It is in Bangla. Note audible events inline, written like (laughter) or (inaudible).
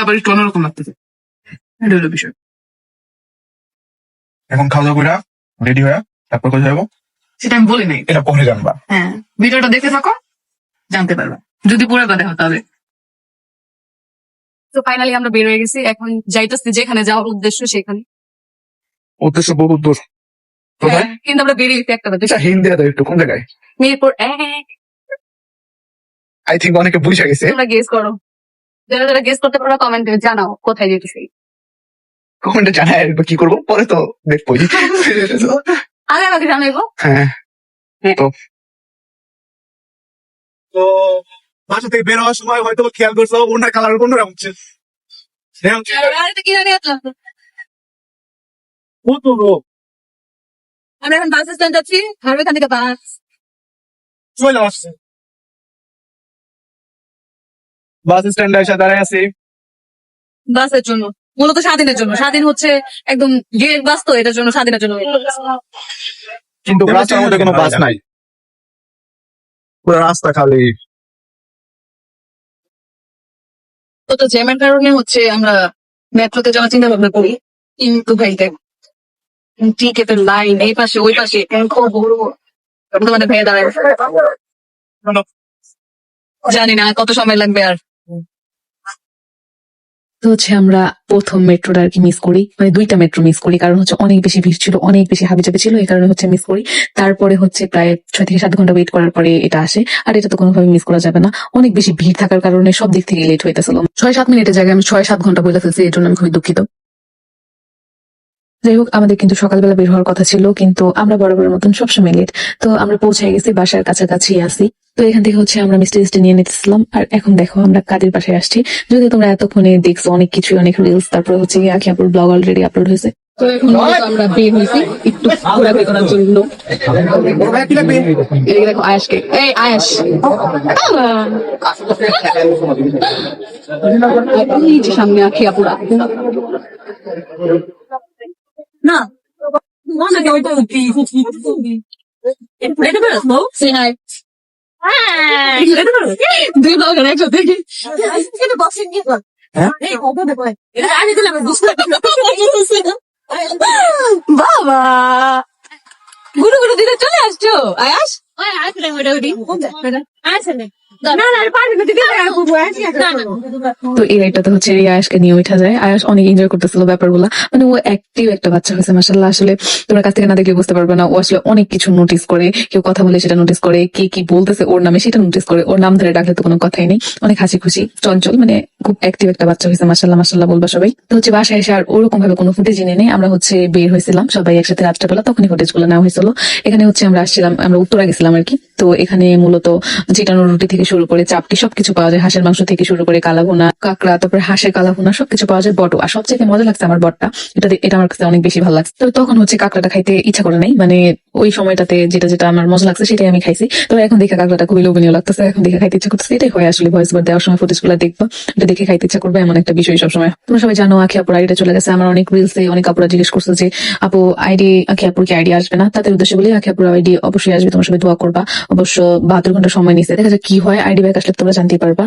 আবার একটু অন্যরকম লাগতেছে। এটা হলো বিষয়। এখন খাওয়া দাওয়া করে রেডি হয়ে তারপর কোথায় যাব? সেটা আমি বলি নাই। এটা পরে জানবা। হ্যাঁ ভিডিওটা দেখে থাকো জানতে পারবা। যদি পুরো কথা হয় তাহলে। তো ফাইনালি আমরা বের হয়ে গেছি এখন যাইতেছি যেখানে যাওয়ার উদ্দেশ্য সেখানে। উদ্দেশ্য বহুত দূর। হ্যাঁ, কিন্তু আমরা বেরিয়ে গেছি একটা এটা হিন্দি আছে একটু কোন জায়গায়? মিরপুর এক। আই থিঙ্ক অনেকে বুঝে গেছে। তোমরা গেস করো। যারা যারা গেস করতে পারো কমেন্টে জানাও কোথায় যেতেছি কমেন্টে জানাই কি করব? পরে তো দেখব (laughs) আগে আমাকে জানাইবো হ্যাঁ। তো। তো বাসা থেকে বের হওয়ার সময় হয়তো খেয়াল করছ ওনার কালার কোন ছিল এরকম ছিল। আমরা এখন বাস স্ট্যান্ড যাচ্ছি আর থেকে বাস চলে আসছে। বাস স্ট্যান্ডে এসে দাঁড়ায় আছি। বাসের জন্য। মূলত স্বাধীনের জন্য। স্বাধীন হচ্ছে একদম ডিরেক্ট বাস তো এটার জন্য স্বাধীনের জন্য। কিন্তু রাস্তার মধ্যে কোনো বাস নাই? পুরো রাস্তা খালি। তো তো জ্যামের কারণে হচ্ছে আমরা মেট্রোতে যাওয়ার চিন্তা ভাবনা করি। কিন্তু ভাই দেখ টিকেটের লাইন এই পাশে ওই পাশে খুব বড়। দাঁড়ায়। জানি না কত সময় লাগবে আর। হচ্ছে আমরা প্রথম মেট্রোটা আর কি মিস করি। মানে দুইটা মেট্রো মিস করি, কারণ হচ্ছে অনেক বেশি ভিড় ছিল, অনেক বেশি হাবিজাবি ছিল, এই কারণে হচ্ছে মিস করি। তারপরে হচ্ছে প্রায় ছয় থেকে সাত ঘণ্টা ওয়েট করার পরে এটা আসে, আর এটা তো কোনোভাবে মিস করা যাবে না। অনেক বেশি ভিড় থাকার কারণে সব দিক থেকে লেট হইতেছিল। ছয় সাত মিনিটের জায়গায় আমি ছয় সাত ঘণ্টা বলে ফেলছি এর জন্য আমি খুবই দুঃখিত। যাই হোক, আমাদের কিন্তু সকালবেলা বের হওয়ার কথা ছিল, কিন্তু আমরা বরাবরের মতন সবসময় লেট তো আমরা পৌঁছে গেছি, বাসার কাছাকাছি আসি তো এখান থেকে হচ্ছে আমরা মিষ্টি মিষ্টি নিয়ে নিতেছিলাম। আর এখন দেখো আমরা কাদের পাশে আসছি। যদি তোমরা এতক্ষণে দেখছ অনেক কিছু অনেক রিলস তারপর হচ্ছে আখি আপুর ব্লগ অলরেডি আপলোড হয়েছে। তো এখন আমরা বের হয়েছি। একটু ঘোরাঘুরি করার জন্য। এই দেখো আয়াসকে এই আয়াস। সামনে আখি আপুরা না. দুই ব্লগার একসাথে। বাবা। গুরু গুরু দিতে চলে আসছো? আয়াস? তো এই রাইডটাতে হচ্ছে এই আয়াসকে নিয়ে উঠা যায়। আয়াস অনেক এনজয় করতেছিল ব্যাপারগুলা। মানে ও অ্যাক্টিভ একটা বাচ্চা হয়েছে মাসাল্লাহ আসলে তোমার কাছ থেকে না দেখলে বুঝতে পারবে না ও আসলে অনেক কিছু নোটিস করে কেউ কথা বলে সেটা নোটিস করে কে কি বলতেছে ওর নামে সেটা নোটিস করে ওর নাম ধরে ডাকলে তো কোনো কথাই নেই। অনেক হাসি খুশি চঞ্চল মানে খুব অ্যাক্টিভ একটা বাচ্চা হয়েছে মাসাল্লাহ মাসাল্লাহ বলবা সবাই। তো হচ্ছে বাসায় এসে আর ওরকম ভাবে কোনো ফুটেজ এনে নেই আমরা হচ্ছে বের হয়েছিলাম সবাই একসাথে রাত্রেবেলা তখনই ফুটেজগুলো নেওয়া হয়েছিল। এখানে হচ্ছে আমরা আসছিলাম আমরা উত্তরা গেছিলাম আর কি। তো এখানে মূলত চিটানো রুটি থেকে শুরু করে চাপটি সবকিছু পাওয়া যায়, হাঁসের মাংস থেকে শুরু করে কালাভুনা, কাঁকড়া, তারপরে হাঁসের কালাভুনা সবকিছু পাওয়া যায়, বটো। আর সবচেয়ে মজা লাগছে আমার বটটা, এটা এটা আমার কাছে অনেক বেশি ভালো লাগছে। তো তখন হচ্ছে কাঁকড়াটা খাইতে ইচ্ছা করে নাই মানে ওই সময়টাতে যেটা যেটা আমার মজা লাগছে, সেটাই আমি খাইছি। তো এখন দেখে কাঁকড়াটা খুবই লোভনীয় লাগতেছে, এখন দেখে খাইতে ইচ্ছা করতেছে। এটাই হয় আসলে ভয়েস ওভার দেওয়ার সময় ফুটেজগুলো দেখব। এটা দেখে খাইতে ইচ্ছা করবে, এমন একটা বিষয় সবসময়। তোমরা সবাই জানো আখি আপুর আইডিটা চলে গেছে। আমার অনেক রিলসে অনেক আপুরা জিজ্ঞেস করছে যে, আপু, আইডি, আখি আপুর কি আইডি আসবে না? তাদের উদ্দেশ্যে বলি, আখি আপুর আইডি অবশ্যই আসবে, তোমার সবাই দোয়া করবা। অবশ্য বাহাত্তর ঘণ্টা সময় নিচ্ছে দেখা যাক কি হয়, আইডি ব্যাক আসলে তোমরা জানতেই পারবা।